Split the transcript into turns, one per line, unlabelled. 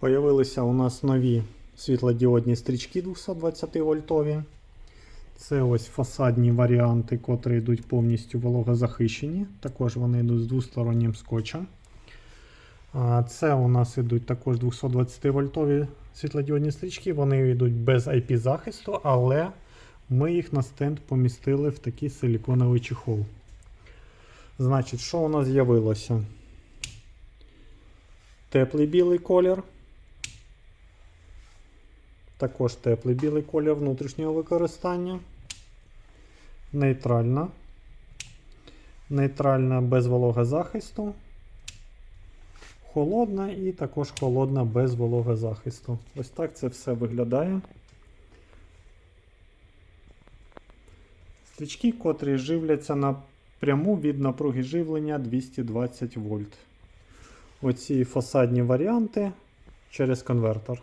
Появилися у нас нові світлодіодні стрічки 220 вольтові. Це ось фасадні варіанти, котрі йдуть повністю вологозахищені. Також вони йдуть з двостороннім скотчем. Це у нас йдуть також 220 вольтові світлодіодні стрічки. Вони йдуть без IP захисту, але ми їх на стенд помістили в такий силіконовий чехол. Значить, що у нас з'явилося? Теплий білий колір. Також теплий білий колір внутрішнього використання. Нейтральна. Нейтральна без вологозахисту. Холодна і також холодна без вологозахисту. Ось так це все виглядає. Стрічки, котрі живляться напряму від напруги живлення 220 вольт. Оці фасадні варіанти через конвертер.